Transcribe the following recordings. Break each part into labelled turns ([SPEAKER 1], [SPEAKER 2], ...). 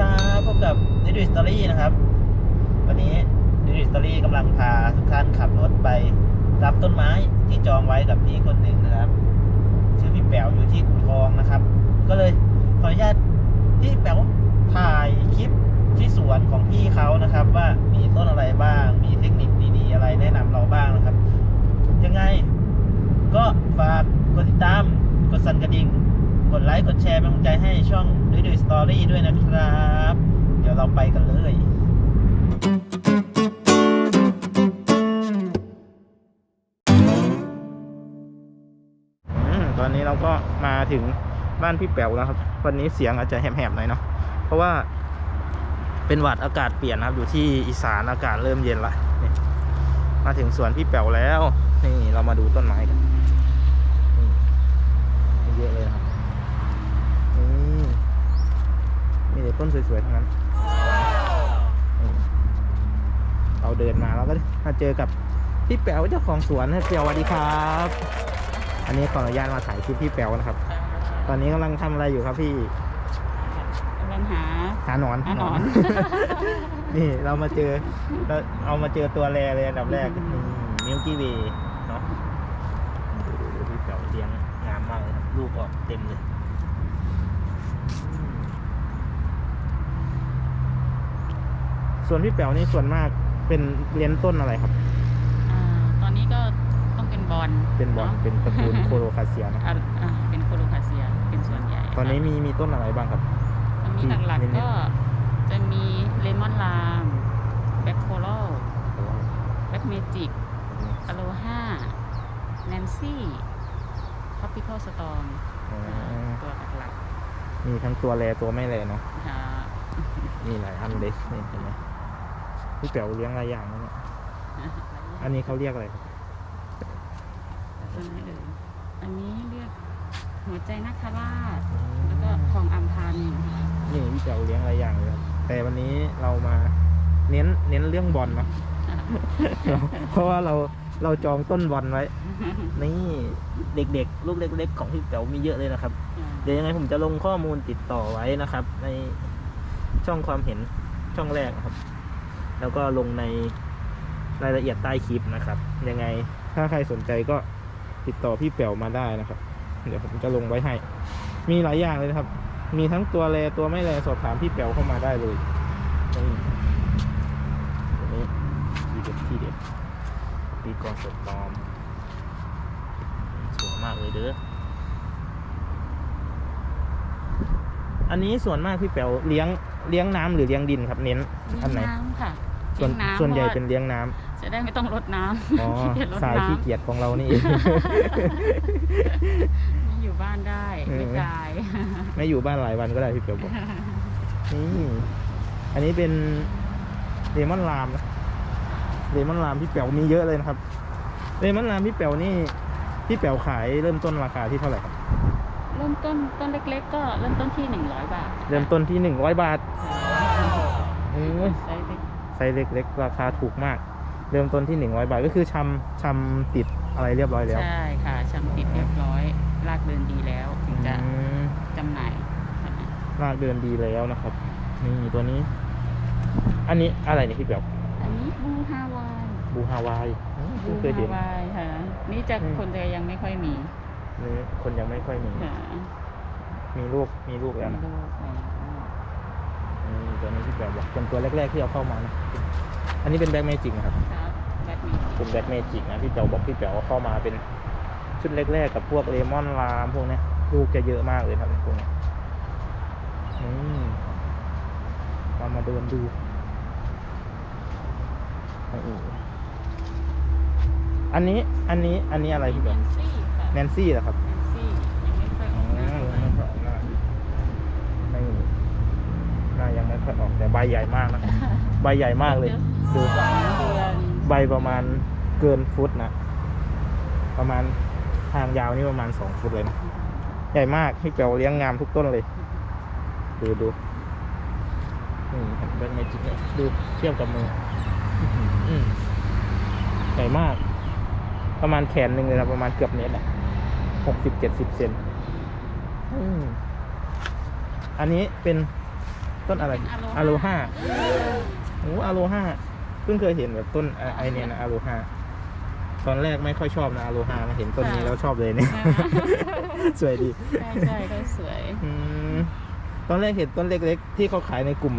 [SPEAKER 1] ครับพบกับนิดิสตอรี่นะครับ วันนี้นิดิสตอรี่กำลังพาทุกท่านขับรถไปรับต้นไม้ที่จองไว้กับพี่คนหนึ่งนะครับ ชื่อพี่แป๋วอยู่ที่กู่ทองนะครับ ก็เลยขออนุญาตพี่แป๋วถ่ายคลิปที่สวนของพี่เขานะครับ ว่ามีต้นอะไรบ้าง มีเทคนิคดีๆ อะไรแนะนำเราบ้างนะครับ ยังไง ก็ฝากกดติดตามกดสั่นกระดิ่ง กดไลค์ กดแชร์เป็นกำลังใจให้ช่องดุยดุยสตอรี่ด้วยนะครับ เดี๋ยวเราไปกันเลยอตอนนี้เราก็มาถึงบ้านพี่แป๋วแล้วครับ วันนี้เสียงอาจจะแหบๆหน่อยเนาะเพราะว่าเป็นหวัดอากาศเปลี่ยนครับ อยู่ที่อีสานอากาศเริ่มเย็นละมาถึงสวนพี่แป๋วแล้ว นี่เรามาดูต้นไม้กันเยอะเลยนะครับนี่ มีแต่ต้นสวยๆทั้งนั้นนี่เราเดินมาแล้วก็มาเจอกับพี่แป๋วเจ้าของสวนพี่แป๋วสวัสดีครับ อันนี้ขออนุญาตมาถ่ายคลิปพี่แป๋วนะครับ ตอนนี้กำลังทำอะไรอยู่ครับพี่
[SPEAKER 2] กำลังหา
[SPEAKER 1] หาหนอน
[SPEAKER 2] หาหนอน
[SPEAKER 1] นี่เรามาเจอเราเอามาเจอตัวแรเลยอันดับแรกนี่มิลกี้เวเนาะดูดูดูพี่แป๋วเลี้ยงงามมากเลยครับลูกออกเต็มเลย ส่วนพี่แป๋วนี่ส่วนมากเป็นเลี้ยงต้นอะไรครับ
[SPEAKER 2] อ่าตอนนี้ก็ต้องเป็นบอล
[SPEAKER 1] เป็นบอลาะเป็นตระกูลโคโลคาเซียนะ
[SPEAKER 2] อ่าอ่าเป็นโคโลคาเซียเป็นส่วนใหญ่
[SPEAKER 1] ตอนนี้มีมีต้นอะไรบ้างครับ
[SPEAKER 2] ตอนนี้หลัก
[SPEAKER 1] เน้น
[SPEAKER 2] ๆ
[SPEAKER 1] ๆ
[SPEAKER 2] ก็จะมีเลมอนลามแบ็คโคโลแบ็คเมจิกอโลฮาแนนซี่ท็อปปิคอลสตอม
[SPEAKER 1] อ๋อ
[SPEAKER 2] ตัวหลัก
[SPEAKER 1] มีทั้งตัวแรตัวไม่แรเนาะ
[SPEAKER 2] ๆค่ะ
[SPEAKER 1] มีหลายอันเลยนี่เห็นไหม พี่แป๋วเลี้ยงหลายอย่างนะเนี่ยอันนี้เขาเรียกอะไรครับ
[SPEAKER 2] ตัวไหนเอ่ยอันนี้เรียกหัวใจนักคราชแล้วก็ทองอัมพันธ์
[SPEAKER 1] นี่พี่แจ๋วเลี้ยงหลายอย่างเลยครับแต่วันนี้เรามาเน้นเน้นเรื่องบอลเนาะเพราะว่าเราเราจองต้นบอลไว้ นี่เด็กๆ ลูกเล็กๆของพี่แป๋วมีเยอะเลยนะครับ เดี๋ยวยังไงผมจะลงข้อมูลติดต่อไว้นะครับ ในช่องความเห็นช่องแรกนะครับ แล้วก็ลงในรายละเอียดใต้คลิปนะครับ ยังไงถ้าใครสนใจก็ติดต่อพี่แป๋วมาได้นะครับ เดี๋ยวผมจะลงไว้ให้ มีหลายอย่างเลยนะครับ มีทั้งตัวแรตัวไม่แรสอบถามพี่แป๋วเข้ามาได้เลยนี่ตัวนี้ที่เด็ดที่เด็ดปีกองสดตอมสวยมากเลยเด้ออันนี้ส่วนมากพี่แป๋วเลี้ยงเลี้ยงน้ำหรือเลี้ยงดินครับเน้นอันไหน
[SPEAKER 2] น้ำค่ะ
[SPEAKER 1] ส่วน
[SPEAKER 2] เลี้ยงน้ำ
[SPEAKER 1] ส่วนใหญ่
[SPEAKER 2] พราะา
[SPEAKER 1] เป็นเลี้ยงน้ำ
[SPEAKER 2] จะได้ไม่ต้องรดน้ำ
[SPEAKER 1] อ๋อ
[SPEAKER 2] ขี้เกียจรด
[SPEAKER 1] สาย
[SPEAKER 2] น้ำ
[SPEAKER 1] ขี้เกียจของเรานี่เอง
[SPEAKER 2] อยู่บ้านได้
[SPEAKER 1] เออ
[SPEAKER 2] ไม่จ่าย
[SPEAKER 1] ไม่อยู่บ้านหลายวันก็ได้พี่เปียวบอกนี่อันนี้เป็นเลมอนลามนะเลมอนลามพี่เปียวมีเยอะเลยนะครับเลมอนลามพี่เปียวนี่พี่เปียวขายเริ่มต้นราคาที่เท่าไหร่ครับ
[SPEAKER 2] เริ่มต้นต้นเล็ก ๆ ก็เริ่มต้นที่หนึ่งร้อยบาท
[SPEAKER 1] เริ่มต้นที่หนึ่งร้อยบาทโอ้ย
[SPEAKER 2] ใช้เล็ก
[SPEAKER 1] ไซส์เล็กๆ ราคาถูกมาก เริ่มต้นที่หนึ่งร้อยบาทก็คือชำชำติดอะไรเรียบร้อยแล้ว
[SPEAKER 2] ใช่ค่ะชำติดเรียบร้อยลากเดินดีแล้วถึงจะ
[SPEAKER 1] อืม
[SPEAKER 2] จำหน่าย
[SPEAKER 1] ลากเดินดีแล้วนะครับ นี่ตัวนี้ อันนี้อะไรเนี่ยพี่เปียว
[SPEAKER 2] อันนี้บูฮาวาย
[SPEAKER 1] บูฮาวายอืมเพิ่งเคยเห็น
[SPEAKER 2] บูฮาวายค่ะ นี่จะ
[SPEAKER 1] อืม
[SPEAKER 2] คนจะยังไม่ค่อยมี
[SPEAKER 1] นี่คนยังไม่ค่อยมี
[SPEAKER 2] ค่ะ
[SPEAKER 1] มีลูกมีลูกแล้ว
[SPEAKER 2] มี
[SPEAKER 1] นะ
[SPEAKER 2] ลูกแล้ว
[SPEAKER 1] นี่ ตัวนี้ที่แบบบอกเป็นตัวแรกๆที่เอาเข้ามานะอันนี้เป็นแบ็กเมจิกนะครับ
[SPEAKER 2] ครับแบทมี
[SPEAKER 1] เป็นแบ็กเมจิกนะพี่เป๋วบอกพี่เป๋วเอาเข้ามาเป็นชุดแรกๆกับพวกเลมอนลามพวกเนี้ยลูกจะเยอะมากเลยครับพวกเนี้ยอืมเรามาเดินดูนี่อันนี้อันนี้อันนี้อะไรพี่
[SPEAKER 2] แน
[SPEAKER 1] เป๋วน
[SPEAKER 2] ซี่ค่ะ
[SPEAKER 1] แนนซี่เหรอครับ
[SPEAKER 2] แนนซี่ยังไม่ค่อยออกหน้า
[SPEAKER 1] ไม่หน้ายังไม่ ค่อยออกแต่ใบใหญ่มากนะใบใหญ่มากเลยดู
[SPEAKER 2] สองเดือน
[SPEAKER 1] ใบประมาณเกินฟุตนะประมาณทางยาวนี่ประมาณสองฟุตเลยนะใหญ่มากพี่เปียวเลี้ยงงามทุกต้นเลย ดูดูนี่เห็นเป็นเมจิกเนี่ยดูเทียบกับมืออื้อหืออืมใหญ่มาก ประมาณแขนหนึ่งเลยนะประมาณเกือบเมตรอะหกสิบเจ็ดสิบเซนอืมอันนี้เป็น ต้นอะไร
[SPEAKER 2] เป็น Aloha
[SPEAKER 1] อะโลฮาโอ้อะโลฮาเพิ่งเคยเห็นแบบต้นอะไอเนี่ยนะอะโลฮาตอนแรกไม่ค่อยชอบนะอะโลฮามาเห็นต้นนี้แล้วชอบเลยเนี่ย สวยดี
[SPEAKER 2] ใช่ใช่ก็สวย
[SPEAKER 1] อืมตอนแรกเห็นต้นเล็กๆ ที่เขาขายในกลุ่ม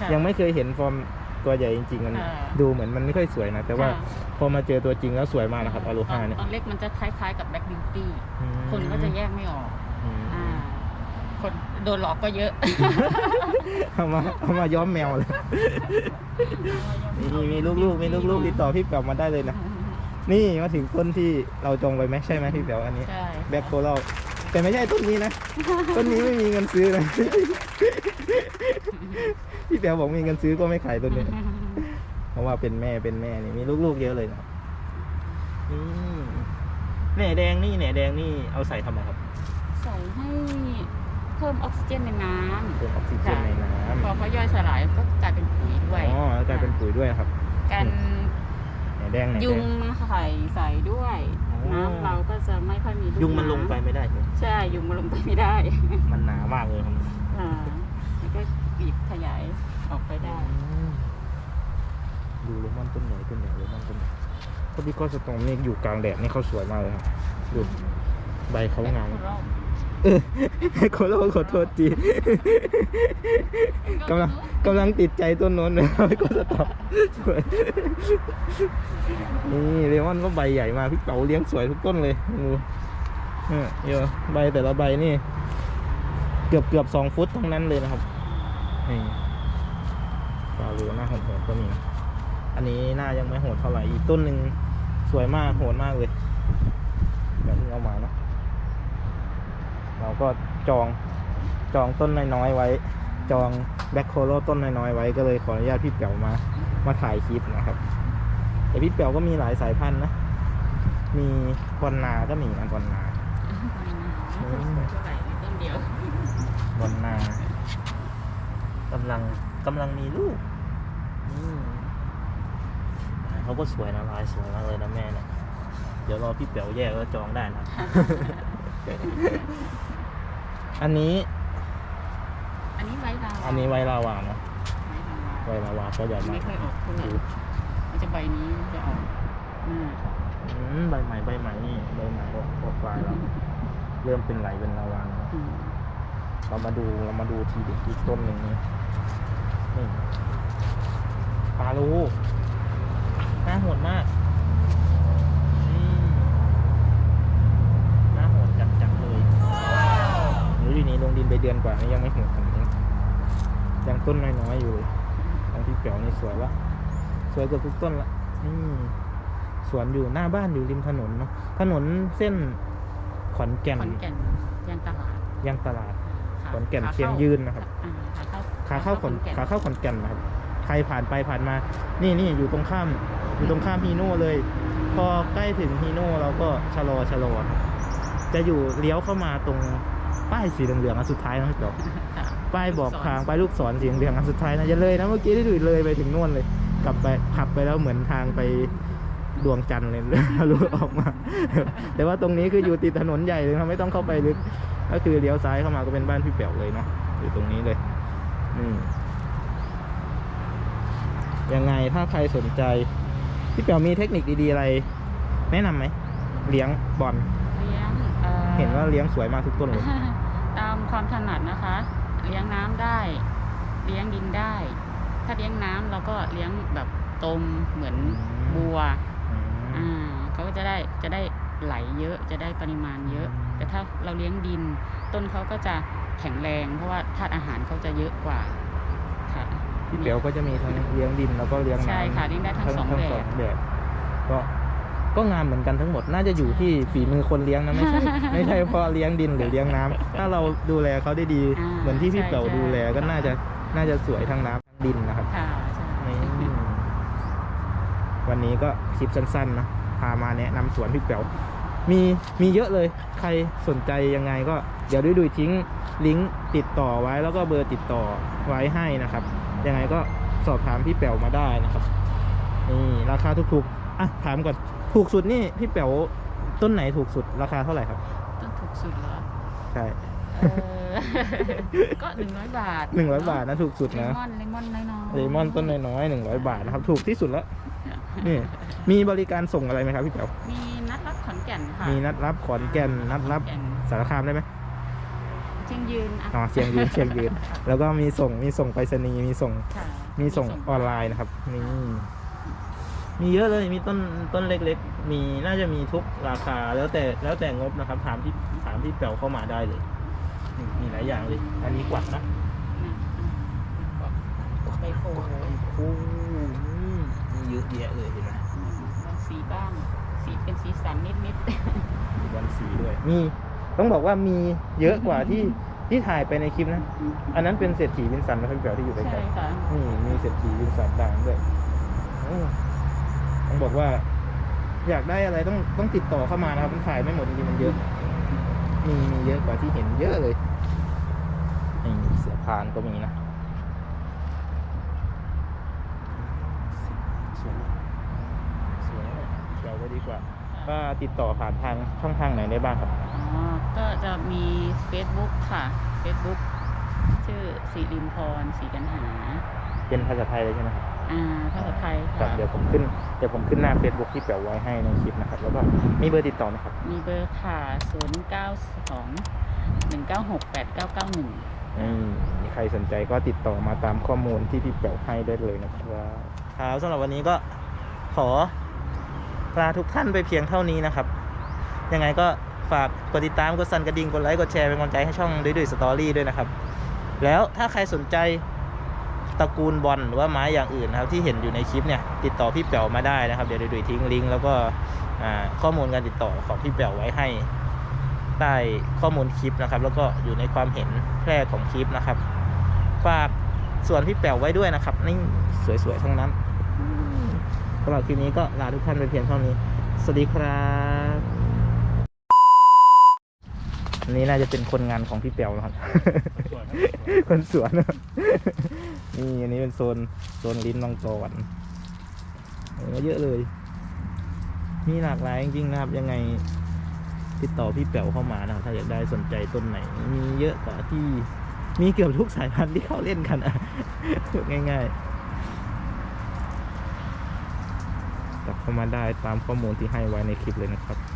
[SPEAKER 2] ค่ะ
[SPEAKER 1] ยังไม่เคยเห็นฟอร์มตัวใหญ่จริงๆมัน
[SPEAKER 2] ค่ะ
[SPEAKER 1] ดูเหมือนมันไม่ค่อยสวยนะ แต่ว่า
[SPEAKER 2] ค่ะ
[SPEAKER 1] พอมาเจอตัวจริงแล้วสวยมากนะครับอะโลฮาเนี่ย
[SPEAKER 2] ตอนเล็กมันจะคล้ายๆกับแบล็กบิวตี้
[SPEAKER 1] อืม
[SPEAKER 2] คนก็จะแยกไม่ออก
[SPEAKER 1] อืม
[SPEAKER 2] อ่าคน โดนหลอกก็เยอะ
[SPEAKER 1] เอามาเอามาย้อมแมวเลยมีมีลูกๆมีลูกๆติดต่อพี่แป๋วมาได้เลยนะ นี่มาถึงต้นที่เราจองไปไหมใช่ไหมพี่แป๋วอันนี้
[SPEAKER 2] ใช่
[SPEAKER 1] แบ็คโคลแต่ไม่ใช่ต้นนี้นะ ต้นนี้ไม่มีเงินซื้อนะ พี่แป๋วบอกมีเงินซื้อก็ไม่ขายต้นนี้ เพราะว่าเป็นแม่เป็นแม่นี่มีลูกๆเยอะเลยนะนี่แหน่แดงนี่แหน่แดงนี่เอาใส่ทำไมครับ
[SPEAKER 2] ใส่ให้ เพิ่มออกซิเจนในน้ำ
[SPEAKER 1] เพิ่มออกซิเจนในน้
[SPEAKER 2] พอเขาย่อยสลายก็กลายเป็นปุ๋ยด้ำวย
[SPEAKER 1] อ๋อกลายเป็นปุ๋ยด้วยครับ
[SPEAKER 2] กัน
[SPEAKER 1] แหน่แดงแหน่
[SPEAKER 2] ยุ
[SPEAKER 1] แด
[SPEAKER 2] ง
[SPEAKER 1] ง
[SPEAKER 2] มาไข่ใส่ด้วย
[SPEAKER 1] อ๋อ
[SPEAKER 2] น้ำเราก็จะไม่ค่อยมีลูก
[SPEAKER 1] ยุงมันลงไปำไม่ได้ใช่ไหม
[SPEAKER 2] ใช่ยุงมันลงไปไม่ได้
[SPEAKER 1] มันหนามากเลยครับ
[SPEAKER 2] อ่าแล้วก็บีบขยายออกไปได้
[SPEAKER 1] ดูเลมอนต้นใหญ่ต้นใหญ่เลมอนต้นใหญ่เพราะพี่ก็สตอมนี่อยู่กลางแดดนี่เขาสวยมากเลยครับดูใบเขางาม เออขอโทษขอโทษจีกำลังกำลังติดใจต้นน้นเลยครับก็สต็อปนี่เลมอนก็ใบใหญ่มาพี่เป๋าเลี้ยงสวยทุกต้นเลยดูเยเยอะใบแต่ละใบนี่ เกือบเกือบสองฟุตทั้งนั้นเลยนะครับนี่ปลาลูหน้าโหดๆก็มีอันนี้หน้ายังไม่โหดเท่าไหร่อีกต้นหนึ่งสวยมากโหดมากเลยแบบนี้เอามาเนาะ เราก็จองจองต้นน้อยๆไว้ จองแบ็คโคโลต้นน้อยๆไว้ก็เลยขออนุญาตพี่เปียวมามาถ่ายคลิปนะครับแต่พี่เปียวก็มีหลายสายพันธุ์นะ มีบอลนาก็มีนะบอลนา
[SPEAKER 2] เท่าไหร่ต้นเดียว
[SPEAKER 1] บอลนากำลังกำลังมีลูกอืมเขาก็สวยนะลายสวยมากเลยนะแม่เนี่ยเดี๋ยวรอพี่เปียวแยกแล้วจองได้นะ อันนี้
[SPEAKER 2] อันนี้ไว้ลาว
[SPEAKER 1] อันนี้ไวลาวาเนาะ
[SPEAKER 2] ไว้ลาวา
[SPEAKER 1] ไวลาวาก็ใหญ่มา
[SPEAKER 2] ไม่
[SPEAKER 1] ก
[SPEAKER 2] เคยออกเท่าไหร่มันจะใบนี้มันจะออกอืม
[SPEAKER 1] อืมใบใหม่ใบใหม่นี่ใบใหม่ก็ออกปลายแล้วเริ่มเป็นไหลเป็นระวังแล้ว
[SPEAKER 2] อืม
[SPEAKER 1] เรามาดูเรามาดูทีเด็ดอีกต้นหนึ่งนี่นี่ปลาลูหน้าโหดมากอืมหน้าโหดจัดจัดๆเลยหนูอยู่นี่ลง ดินไปเดือนกว่านี่ยังไม่โหดขนาดนี้ยังต้นน้อยๆอยู่เลยของพี่เปียวนี่สวยละสวยเกือบทุกต้นละอืมสวนอยู่หน้าบ้านอยู่ริมถนนเนาะถนนเส้นขอนแก่น
[SPEAKER 2] ขอนแก่นยางตลาด
[SPEAKER 1] ยังตลาด
[SPEAKER 2] ค่ะ
[SPEAKER 1] ขอนแก่น
[SPEAKER 2] ขา
[SPEAKER 1] เชียง
[SPEAKER 2] ข้า
[SPEAKER 1] ยืนนะครับ
[SPEAKER 2] อ่าขาเข้า
[SPEAKER 1] ขาเข้าขอน
[SPEAKER 2] แก่น
[SPEAKER 1] ขาเข้าขอนแก่นนะครับใครผ่านไปผ่านมา นี่นี่อยู่ตรงข้าม อยู่ตรงข้ามฮีโน่เลย พอใกล้ถึงฮีโน่เราก็ชะลอชะลอครับจะอยู่เลี้ยวเข้ามาตรง ป้ายสีเหลืองๆอันสุดท้ายนะพี่จบ
[SPEAKER 2] ค่ะ
[SPEAKER 1] ป้ายบอกทางป้ายลูกศรสีเหลืองๆอันสุดท้ายนะอย่าเลยนะเมื่อกี้ที่ดูเลยไปถึงนู่นเลย กลับไปขับไปแล้วเหมือนทางไปดวงจันทร์เลยรู้ออกมา แต่ว่าตรงนี้คืออยู่ติดถนนใหญ่เลยครับไม่ต้องเข้าไปลึก ก็คือเลี้ยวซ้ายเข้ามาก็เป็นบ้านพี่เป๋วเลยเนาะอยู่ตรงนี้เลยอืมยังไงถ้าใครสนใจ พี่เป๋วมีเทคนิคดีๆอะไร แนะนำไหมเลี้ยงบอล
[SPEAKER 2] เลี้ยงอ่อ
[SPEAKER 1] เห็นว่าเลี้ยงสวยมากทุกต้นเลย
[SPEAKER 2] ตาม ความถนัดนะคะ เลี้ยงน้ำได้ เลี้ยงดินได้ ถ้าเลี้ยงน้ำเราก็เลี้ยงแบบตมเหมือน
[SPEAKER 1] อืม
[SPEAKER 2] บัว
[SPEAKER 1] อืม
[SPEAKER 2] อ่าเขาก็จะได้จะได้ไหลเยอะจะได้ปริมาณเยอะ
[SPEAKER 1] อืม
[SPEAKER 2] แต่ถ้าเราเลี้ยงดิน ต้นเขาก็จะแข็งแรง เพราะว่าธาตุอาหารเขาจะเยอะกว่าค่ะ
[SPEAKER 1] พี่เป๋วก็จะมีทั้งเลี้ยงดินแล้วก็เลี้ยงน้ำ
[SPEAKER 2] ใช่ค่ะเลี้ยงได้ทั้งสองแบบ
[SPEAKER 1] แบบก็ ก็งานเหมือนกันทั้งหมดน่าจะอยู่ที่ฝีมือคนเลี้ยงนะไม่ใช่ไม่ใช่เพราะเลี้ยงดินหรือเลี้ยงน้ำถ้าเราดูแลเขาได้ดี
[SPEAKER 2] อ่า
[SPEAKER 1] เหมือนที่พี่
[SPEAKER 2] ใช่
[SPEAKER 1] เป๋ว
[SPEAKER 2] ใช่
[SPEAKER 1] ดูแลก็น่าจะน่าจะสวยทั้งน้ำทั้งดินนะครับ
[SPEAKER 2] ค่ะใช่
[SPEAKER 1] นี่วันนี้ก็คลิปสั้นๆนะพามาแนะนำสวนพี่เป๋วมีมีเยอะเลยใครสนใจยังไงก็เดี๋ยวดูดูทิ้งลิงก์ติดต่อไว้แล้วก็เบอร์ติดต่อไว้ให้นะครับ ยังไงก็สอบถามพี่เป๋วมาได้นะครับนี่ราคาถูกๆ อะถามก่อนถูกสุดนี่พี่เป๋วต้นไหนถูกสุดราคาเท่าไหร่ครับ
[SPEAKER 2] ต้นถูกสุดเหรอ
[SPEAKER 1] ใช่
[SPEAKER 2] เออ ก็หนึ่งร้อยบาท
[SPEAKER 1] หนึ่งร้อยบาทนะถูกสุด
[SPEAKER 2] เล
[SPEAKER 1] นะ
[SPEAKER 2] มอนเลมอนน้อยๆ
[SPEAKER 1] เลมอนต้นน้อยๆหนึ่งร้อยบาทนะครับ ถูกที่สุดแล้วนี่มีบริการส่งอะไรไหมครับพี่เป๋า
[SPEAKER 2] มีนัดรับขอนแก่นค่ะ
[SPEAKER 1] มีนัดรับขอนแก่นนัดรับ
[SPEAKER 2] ขอนแก่น
[SPEAKER 1] สารคามได้ไหม
[SPEAKER 2] เชียงยืนอะ
[SPEAKER 1] อ๋อเชียงยืนเชียงยืน แล้วก็มีส่งมีส่งไปรษณีย์มีส่ง
[SPEAKER 2] ค่ะ
[SPEAKER 1] มีส่งออนไลน์นะครับนี่ มีเยอะเลยมีต้นต้นเล็กๆ มีน่าจะมีทุกราคาแล้วแต่แล้วแต่งบนะครับ ถามที่ถามที่แป๋วเข้ามาได้เลยนี่มีหลายอย่างเลย อันนี้กวัดนะ
[SPEAKER 2] ใบโพ
[SPEAKER 1] โอ้โหมีเยอะแยะเลยเห็นไหม
[SPEAKER 2] บางสีบ้าง สีเป็นสีสันนิด
[SPEAKER 1] มีวันสีด้วย มี ต้องบอกว่ามีเยอะกว่าที่ที่ถ่ายไปในคลิปนะ อันนั้นเป็นเศรษฐีวินสันนะครับพี่แป๋วที่อยู่
[SPEAKER 2] ๆ
[SPEAKER 1] ใก
[SPEAKER 2] ใช่
[SPEAKER 1] ล้ๆ
[SPEAKER 2] ค่ะ
[SPEAKER 1] นี่มีเศรษฐีวินสันดังด้วยโอ้ ต้องบอกว่า อยากได้อะไรต้องต้องติดต่อเข้ามานะครับมันขายไม่หมดจริงๆมันเยอะ มีมีเยอะกว่าที่เห็นเยอะเลยนี่เสือพานก็มีนะสวยสวยเดี๋ยวก็ดีกว่าว่าติดต่อผ่านทางช่องทางไหนได้บ้างครับ
[SPEAKER 2] อ๋อ ก็จะมี Facebook ค่ะ Facebook ชื่อสิรินพรศรีกันหา
[SPEAKER 1] เป็นภาษาไทยเลยใช่ไหมครับ
[SPEAKER 2] อ่าภาษาไทย
[SPEAKER 1] ครั
[SPEAKER 2] ค่ะ
[SPEAKER 1] บเดี๋ยวผมขึ้นเดี๋ยวผมขึ้นหน้า Facebook ที่แปะไว้ให้ในคลิปนะครับ แล้วก็มีเบอร์ติดต่อไหมครับ
[SPEAKER 2] มีเบอร์ค่ะ0 9 2 1 9 6 8 9 9 1
[SPEAKER 1] อืมมีใครสนใจก็ติดต่อมาตามข้อมูลที่พี่แป๋วให้ได้เลยนะครับครับสำหรับวันนี้ก็ขอลาทุกท่านไปเพียงเท่านี้นะครับ ยังไงก็ฝากกดติดตาม กดสั่นกระดิ่ง กดไลค์ กดแชร์ เป็นกำลังใจให้ช่องดุยดุยสตอรี่ด้วยนะครับ แล้วถ้าใครสนใจ ตระกูลบอลหรือว่าไม้อย่างอื่นนะครับที่เห็นอยู่ในคลิปเนี่ยติดต่อพี่แป๋วมาได้นะครับ เดี๋ยวดุยดุยทิ้งลิงก์แล้วก็ข้อมูลการติดต่อของพี่แป๋วไว้ให้ใต้ข้อมูลคลิปนะครับ แล้วก็อยู่ในความเห็นแพร่ของคลิปนะครับฝากส่วนพี่แป๋วไว้ด้วยนะครับนี่สวยๆทั้งนั้นสำหรับคลิปนี้ก็ลาทุกท่านไปเพียงเท่านี้ สวัสดีครับนนี้น่าจะเป็นคนงานของพี่แป๋วนะครับ คนสวน นี่อันนี้เป็นโซนโซนลิ้นมังกรโอ้เยอะเลย มีหลากหลายจริงๆนะครับ ยังไงติดต่อพี่แป๋วเข้ามานะครับ ถ้าอยากได้สนใจต้นไหน มีเยอะกว่าที่มีเกือบทุกสายพันธุ์ที่เขาเล่นกันอะง่าย ๆ กลับเข้ามาได้ตามข้อมูลที่ให้ไว้ในคลิปเลยนะครับ